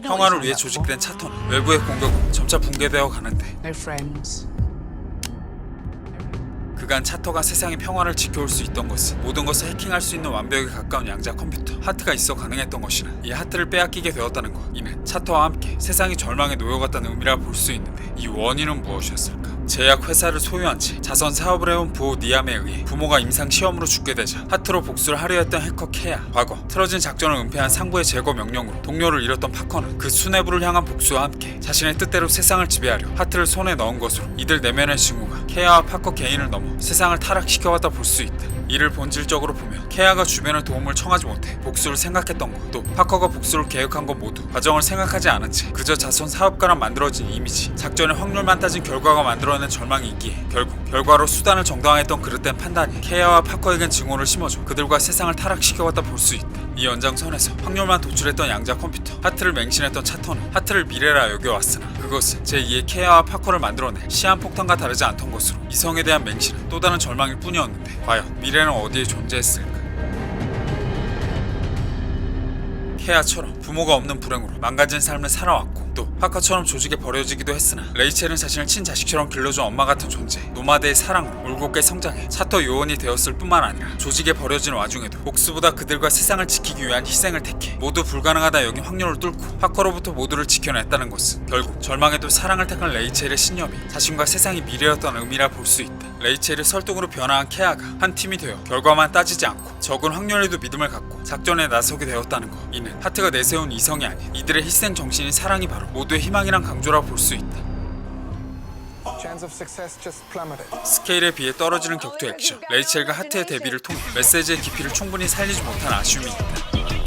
평화를 위해 조직된 차터는 외부의 공격으로 점차 붕괴되어 가는데. 그간 차터가 세상의 평화를 지켜올 수 있던 것은 모든 것을 해킹할 수 있는 완벽에 가까운 양자 컴퓨터 하트가 있어 가능했던 것이나 이 하트를 빼앗기게 되었다는 것 이는 차터와 함께 세상이 절망에 놓여갔다는 의미라 볼 수 있는데 이 원인은 무엇이었을까? 제약 회사를 소유한 채 자선 사업을 해온 부호 니암에 의해 부모가 임상 시험으로 죽게 되자 하트로 복수를 하려 했던 해커 케야 과거 틀어진 작전을 은폐한 상부의 제거 명령으로 동료를 잃었던 파커는 그 수뇌부를 향한 복수와 함께 자신의 뜻대로 세상을 지배하려 하트를 손에 넣은 것으로 이들 내면의 징후가 케야와 파커 개인을 넘어 세상을 타락시켜왔다 볼 수 있다. 이를 본질적으로 보면 케아가 주변의 도움을 청하지 못해 복수를 생각했던 것, 또 파커가 복수를 계획한 것 모두 과정을 생각하지 않은 채 그저 자선 사업가랑 만들어진 이미지, 작전의 확률만 따진 결과가 만들어낸 절망이 있기에 결국 결과로 수단을 정당화했던 그릇된 판단이 케아와 파커에겐 증오를 심어줘 그들과 세상을 타락시켜왔다 볼 수 있다. 이 연장선에서 확률만 도출했던 양자 컴퓨터, 하트를 맹신했던 차터는 하트를 미래라 여겨왔으나 그것은 제2의 케아와 파커를 만들어낸 시한폭탄과 다르지 않던 것으로 이성에 대한 맹신은 또 다른 절망일 뿐이었는데 과연 미래는 어디에 존재했을까? 케아처럼 부모가 없는 불행으로 망가진 삶을 살아왔고 또 파커처럼 조직에 버려지기도 했으나 레이첼은 자신을 친자식처럼 길러준 엄마 같은 존재 노마드의 사랑으로 울곧게 성장해 차터 요원이 되었을 뿐만 아니라 조직에 버려진 와중에도 복수보다 그들과 세상을 지키기 위한 희생을 택해 모두 불가능하다 여긴 확률을 뚫고 파커로부터 모두를 지켜냈다는 것은 결국 절망에도 사랑을 택한 레이첼의 신념이 자신과 세상이 미래였던 의미라 볼 수 있다. 레이첼을 설득으로 변화한 케아가 한 팀이 되어 결과만 따지지 않고 적은 확률에도 믿음을 갖고 작전에 나서게 되었다는 것 이는 하트가 내세운 이성이 아닌 이들의 희생 정신인 사랑이 바로 모두의 희망이란 강조라 볼 수 있다. 스케일에 비해 떨어지는 격투 액션. 레이첼과 하트의 데뷔를 통해 메시지의 깊이를 충분히 살리지 못한 아쉬움이 있다